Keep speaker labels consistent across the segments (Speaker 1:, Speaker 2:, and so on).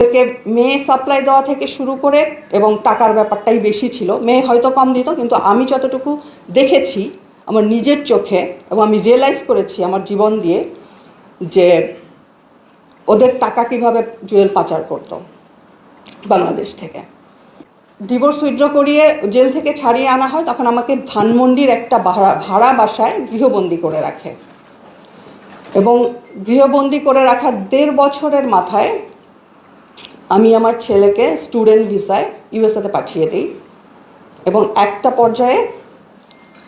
Speaker 1: ওদেরকে মেয়ে সাপ্লাই দেওয়া থেকে শুরু করে এবং টাকার ব্যাপারটাই বেশি ছিল। মেয়ে হয়তো কম দিত, কিন্তু আমি যতটুকু দেখেছি আমার নিজের চোখে এবং আমি রিয়েলাইজ করেছি আমার জীবন দিয়ে যে ওদের টাকা কীভাবে জুয়েল পাচার করতো বাংলাদেশ থেকে। ডিভোর্স উইথড্র করিয়ে জেল থেকে ছাড়িয়ে আনা হয়, তখন আমাকে ধানমন্ডির একটা ভাড়া ভাড়া বাসায় গৃহবন্দী করে রাখে। এবং গৃহবন্দী করে রাখার দেড় বছরের মাথায় আমি আমার ছেলেকে স্টুডেন্ট ভিসায় ইউএসএতে পাঠিয়ে দিই এবং একটা পর্যায়ে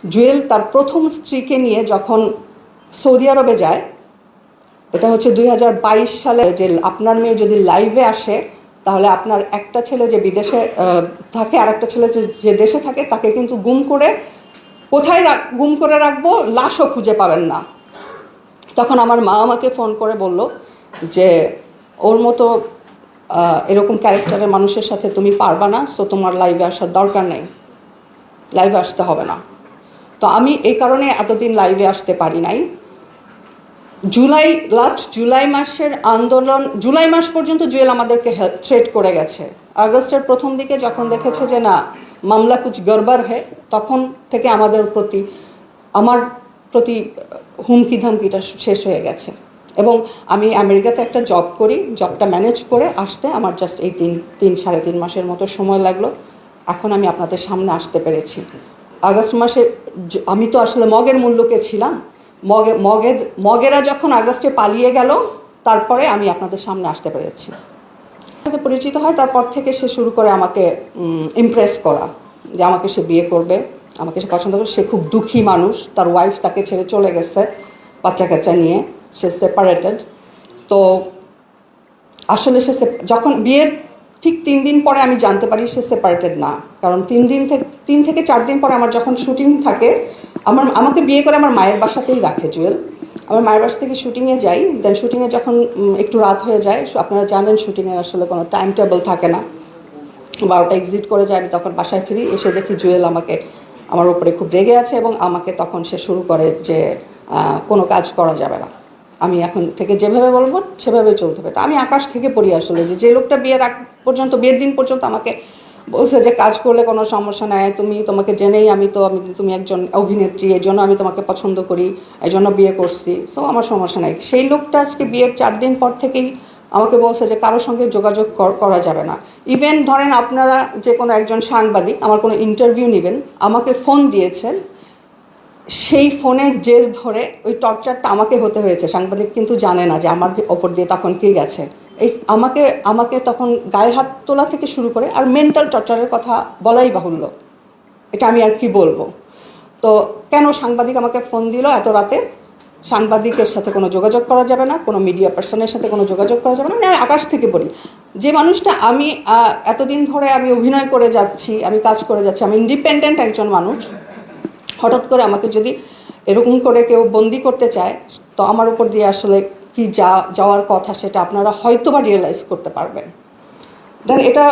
Speaker 1: জুয়েল তার প্রথম স্ত্রীকে নিয়ে যখন সৌদি আরবে যায়, এটা হচ্ছে দুই হাজার বাইশ সালে যে আপনার মেয়ে যদি লাইভে আসে, তাহলে আপনার একটা ছেলে যে বিদেশে থাকে আর একটা ছেলে যে- দেশে থাকে, তাকে কিন্তু গুম করে কোথায় গুম করে রাখব লাশও খুঁজে পাবেন না। তখন আমার মা আমাকে ফোন করে বলল যে, ওর মতো এরকম ক্যারেক্টারের মানুষের সাথে তুমি পারবা না সো তোমার লাইভে আসার দরকার নেই। লাইভে আসতে হবে না। তো আমি এই কারণে এতদিন লাইভে আসতে পারি নাই। জুলাই লাস্ট জুলাই মাসের আন্দোলন, জুলাই মাস পর্যন্ত জুয়েল আমাদেরকে থ্রেট করে গেছে। আগস্টের প্রথম দিকে যখন দেখেছে যে না, মামলা কুচ গড়বড় হে, তখন থেকে আমাদের প্রতি, আমার প্রতি হুমকি ধামকিটা শেষ হয়ে গেছে। এবং আমি আমেরিকাতে একটা জব করি জবটা ম্যানেজ করে আসতে আমার জাস্ট এই তিন তিন, সাড়ে তিন মাসের মতো সময় লাগল। এখন আমি আপনাদের সামনে আসতে পেরেছি। আগস্ট মাসে আমি তো আসলে মগের মূল্যকে ছিলাম। মগে, মগের, মগেরা যখন আগস্টে পালিয়ে গেল, তারপরে আমি আপনাদের সামনে আসতে পেরেছি। সাথে পরিচিত হয়, তারপর থেকে সে শুরু করে আমাকে ইমপ্রেস করা যে আমাকে সে বিয়ে করবে, আমাকে সে পছন্দ করে সে খুব দুঃখী মানুষ, তার ওয়াইফ তাকে ছেড়ে চলে গেছে বাচ্চা কাচ্চা নিয়ে। সে সেপারেটেড তো আসলে সে যখন বিয়ের ঠিক তিন দিন পরে আমি জানতে পারি সে সেপারেটেড না, কারণ তিন দিন থেকে তিন থেকে চার দিন পরে আমার যখন শুটিং থাকে, আমার, আমাকে বিয়ে করে আমার মায়ের বাসাতেই রাখে জুয়েল। আমার মায়ের বাসা থেকে শুটিংয়ে যাই দেন শুটিংয়ে যখন একটু রাত হয়ে যায় আপনারা জানেন শুটিংয়ের আসলে কোনো টাইম টেবল থাকে না। বারোটা এক্সিট করে যায়, আমি তখন বাসায় ফিরি, এসে দেখি জুয়েল আমাকে, আমার উপরে খুব রেগে আছে এবং আমাকে তখন সে শুরু করে যে কোনো কাজ করা যাবে না। আমি এখন থেকে যেভাবে বলব, সেভাবে চলতে হবে। তো আমি আকাশ থেকে পড়ি আসলে, যে যে লোকটা বিয়ের আগ পর্যন্ত, বিয়ের দিন পর্যন্ত আমাকে বলছে যে, কাজ করলে কোনো সমস্যা নাই, তুমি তোমাকে জেনেই আমি তো, আমি, তুমি একজন অভিনেত্রী এই জন্য আমি তোমাকে পছন্দ করি এই জন্য বিয়ে করছি। সো আমার সমস্যা নাই। সেই লোকটা আজকে বিয়ের চার দিন পর থেকেই আমাকে বলছে যে, কারোর সঙ্গে যোগাযোগ করা যাবে না। ইভেন ধরেন আপনারা যে কোনো একজন সাংবাদিক, আমার কোনো ইন্টারভিউ নেবেন, আমাকে ফোন দিয়েছেন সেই ফোনের জের ধরে ওই টর্চারটা আমাকে হতে হয়েছে। সাংবাদিক কিন্তু জানে না যে আমার ওপর দিয়ে তখন কে গেছে। এই আমাকে আমাকে তখন গায়ে হাত তোলা থেকে শুরু করে আর মেন্টাল টর্চারের কথা বলাই বাহুল্য। এটা আমি আর কি বলব? তো কেন সাংবাদিক আমাকে ফোন দিল এত রাতে? সাংবাদিকের সাথে কোনো যোগাযোগ করা যাবে না, কোনো মিডিয়া পার্সনের সাথে কোনো যোগাযোগ করা যাবে না। মানে আমি আকাশ থেকে বলি, যে মানুষটা আমি এতদিন ধরে আমি অভিনয় করে যাচ্ছি, আমি কাজ করে যাচ্ছি, আমি ইন্ডিপেন্ডেন্ট একজন মানুষ হঠাৎ করে আমাকে যদি এরকম করে কেউ বন্দি করতে চায়, তো আমার উপর দিয়ে আসলে কি যা, যাওয়ার কথা সেটা আপনারা হয়তো বা রিয়েলাইজ করতে পারবেন। দেন এটা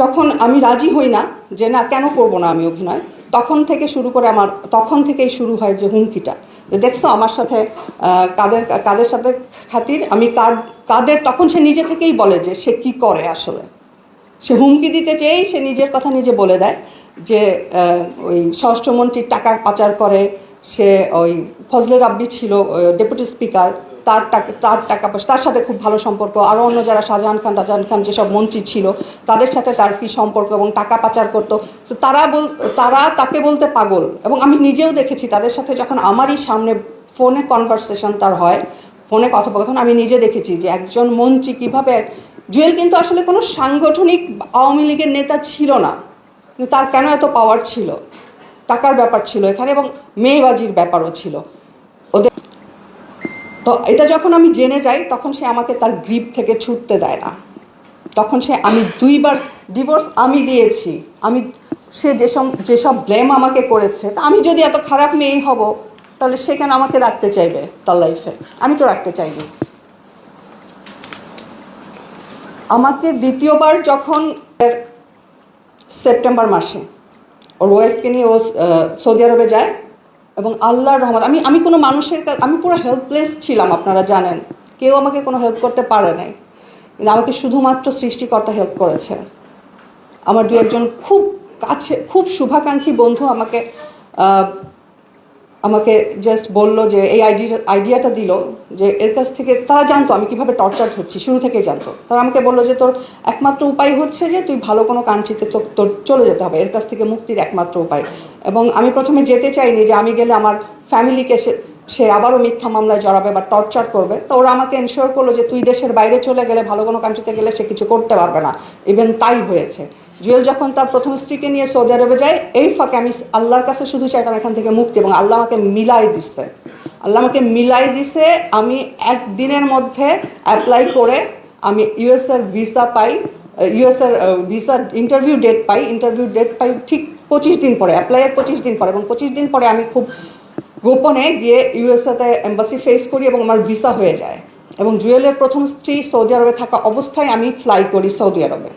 Speaker 1: যখন আমি রাজি হই না, যে না, কেন করব না আমি অভিনয়, তখন থেকে শুরু করে আমার, তখন থেকেই শুরু হয় যে হুমকিটা। যে দেখছ আমার সাথে কাদের কাদের সাথে খাতির, আমি কার, কাদের, তখন সে নিজে থেকেই বলে যে সে কি করে আসলে। সে হুমকি দিতে চেয়েই সে নিজের কথা নিজে বলে দেয় যে ওই স্বরাষ্ট্রমন্ত্রীর টাকা পাচার করে, সে ওই ফজলে রাব্বি ছিল ডেপুটি স্পিকার, তার টাকা তার টাকা পয়সা, তার সাথে খুব ভালো সম্পর্ক। আরও অন্য যারা শাহজাহান খান, রাজাহান খান যেসব মন্ত্রী ছিল, তাদের সাথে তার কী সম্পর্ক এবং টাকা পাচার করতো। তো তারা বল, তারা তাকে বলতে পাগল। এবং আমি নিজেও দেখেছি, তাদের সাথে যখন আমারই সামনে ফোনে কনভারসেশন তার হয়, ফোনে কথোপকথন, আমি নিজে দেখেছি যে, একজন মন্ত্রী কীভাবে জুয়েল কিন্তু আসলে কোনো সাংগঠনিক আওয়ামী লীগের নেতা ছিল না। কিন্তু তার কেন এত পাওয়ার ছিল? টাকার ব্যাপার ছিল এখানে এবং মেয়েবাজির ব্যাপারও ছিল। ওদের তো এটা যখন আমি জেনে যাই, তখন সে আমাকে তার গ্রিপ থেকে ছুটতে দেয় না। তখন সে আমি দুইবার ডিভোর্স আমি দিয়েছি। আমি সে যেসব যেসব ব্লেম আমাকে করেছে, তা আমি যদি এত খারাপ মেয়ে হব, তাহলে সে কেন আমাকে রাখতে চাইবে তার লাইফে আমি তো রাখতে চাইনি। আমাকে দ্বিতীয়বার যখন সেপ্টেম্বর মাসে ওর ওয়াইফকে নিয়ে ও সৌদি আরবে যায় এবং আল্লাহর রহমত, আমি আমি কোনো মানুষের আমি পুরো হেল্পলেস ছিলাম, আপনারা জানেন। কেউ আমাকে কোনো হেল্প করতে পারে নাই। কিন্তু আমাকে শুধুমাত্র সৃষ্টিকর্তা হেল্প করেছে। আমার দু একজন খুব কাছে, খুব শুভাকাঙ্ক্ষী বন্ধু আমাকে আমাকে জাস্ট বলল যে, এই আইডিয়া আইডিয়াটা দিল যে, এর কাছ থেকে তারা জানতো আমি কীভাবে টর্চার হচ্ছি, শুরু থেকেই জানতো। তারা আমাকে বলল যে, তোর একমাত্র উপায় হচ্ছে যে, তুই ভালো কোনো কান্ট্রিতে তো তোর চলে যেতে হবে। এর কাছ থেকে মুক্তির একমাত্র উপায়। এবং আমি প্রথমে যেতে চাইনি যে, আমি গেলে আমার ফ্যামিলিকে সে সে আবারও মিথ্যা মামলায় জড়াবে বা টর্চার করবে। তো ওরা আমাকে এনশিওর করল যে, তুই দেশের বাইরে চলে গেলে, ভালো কোনো কান্ট্রিতে গেলে সে কিছু করতে পারবে না। ইভেন তাই হয়েছে। জুয়েল যখন তার প্রথম স্ত্রীকে নিয়ে সৌদি আরবে যায়, এই ফাঁকে আমি আল্লাহর কাছে শুধু চাইতাম এখান থেকে মুক্তি এবং আল্লাহ আমাকে মিলাই দিচ্ছে আল্লাহ আমাকে মিলাই দিছে, আমি একদিনের মধ্যে অ্যাপ্লাই করে আমি ইউএসএর ভিসা পাই ইউএসএর ভিসার ইন্টারভিউ ডেট পাই। ইন্টারভিউ ডেট পাই ঠিক পঁচিশ দিন পরে অ্যাপ্লাইয়ের পঁচিশ দিন পরে এবং পঁচিশ দিন পরে আমি খুব গোপনে গিয়ে ইউএসএতে এম্বাসি ফেস করি এবং আমার ভিসা হয়ে যায়। এবং জুয়েলের প্রথম স্ত্রী সৌদি আরবে থাকা অবস্থায় আমি ফ্লাই করি সৌদি আরবে।